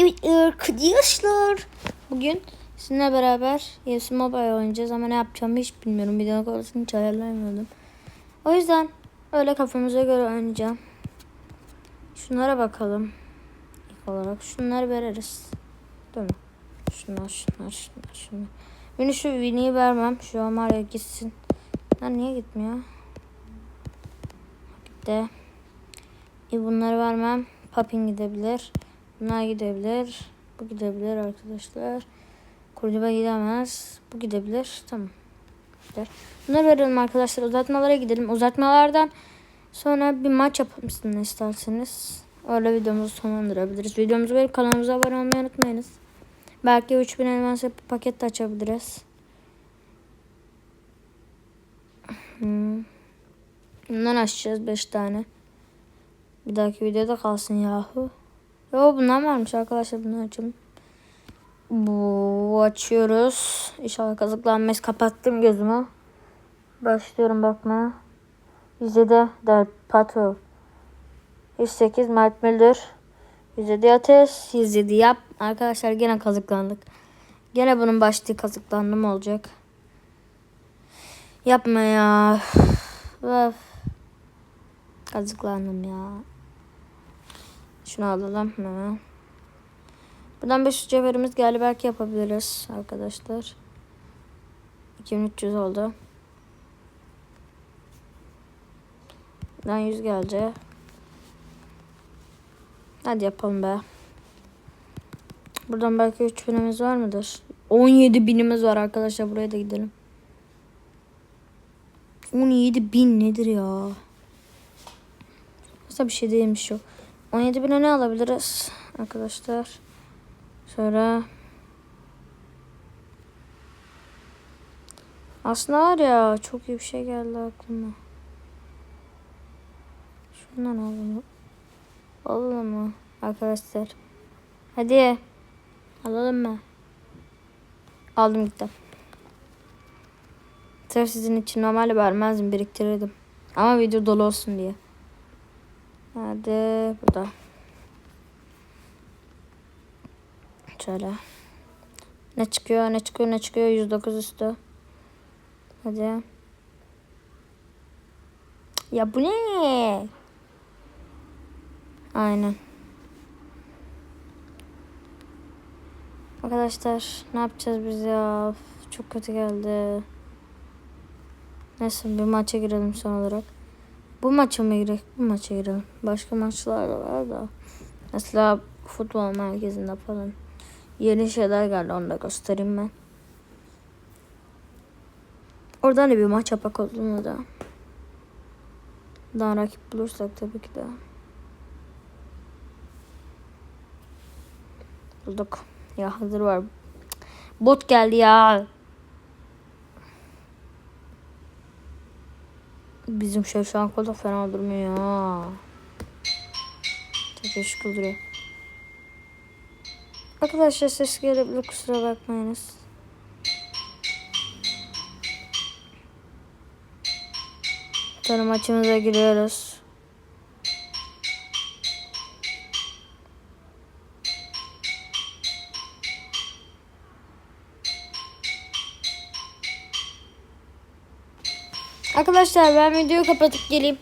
Evet arkadaşlar. Bugün sizinle beraber UFC Mobile oynayacağız ama ne yapacağımı hiç bilmiyorum. Videonun konusunu hiç ayarlayamadım. O yüzden öyle kafamıza göre oynayacağım. Şunlara bakalım. İlk olarak şunları veririz. Değil mi? Şunlar, şunlar, şunlar, şunlar. Beni şu Winnie'yi vermem. Şu Amarya gitsin. Lan niye gitmiyor? Gitti. E bunları vermem. Papin gidebilir. Bunlar gidebilir. Bu gidebilir arkadaşlar. Kurduba gidemez. Bu gidebilir. Tamam. Gider. Bunları verelim arkadaşlar. Uzatmalara gidelim. Uzatmalardan sonra bir maç yapalım isterseniz. Öyle videomuzu sonlandırabiliriz. Videomuzu verip kanalımıza abone olmayı unutmayınız. Belki 3000 elmas yapıp paket de açabiliriz. Hmm. Bundan açacağız 5 tane. Bir dahaki videoda kalsın yahu. Yo bundan varmış arkadaşlar bunu açalım. Bu açıyoruz. İnşallah kazıklanmayız. Kapattım gözümü. Başlıyorum bakmaya. 107 Del Pato. 108 Mert Müldür. 107 Ateş. 107 yap. Arkadaşlar gene kazıklandık. Gene bunun başlığı kazıklandım olacak. Yapma ya. Öf. Kazıklandım ya. Şunu alalım hemen. Buradan 500 cevherimiz geldi. Belki yapabiliriz arkadaşlar. 2300 oldu. Buradan 100 gelecek. Hadi yapalım be. Buradan belki 3000'imiz var mıdır? 17 binimiz var arkadaşlar. Buraya da gidelim. 17 bin nedir ya? Aslında bir şey değilmiş o. 17 bine ne alabiliriz arkadaşlar? Sonra aslında var ya çok iyi bir şey geldi aklıma. Şundan alalım. Alalım mı arkadaşlar? Hadi alalım mı? Aldım gittim. Sırf sizin için normalde vermezdim biriktirirdim. Ama video dolu olsun diye. Hadi burada. Şöyle. Ne çıkıyor ne çıkıyor ne çıkıyor 109 üstü. Hadi. Ya bu ne? Aynen. Arkadaşlar ne yapacağız biz ya? Çok kötü geldi. Neyse bir maça girelim son olarak. Bu maça mı girek? Bu maça girelim. Başka maçlar da var da. Mesela futbol merkezinde falan. Yeni şeyler geldi onu da göstereyim ben. Oradan da bir maç yapak olduğunu da. Daha rakip bulursak tabii ki de. Bulduk. Ya hazır var. Bot geldi ya. Bizim şu an koda fena durmuyor ya. Yakışıklı duruyor. Arkadaşlar ses gelebilir kusura bakmayınız. Sonra maçımıza giriyoruz. Arkadaşlar ben videoyu kapatıp geleyim.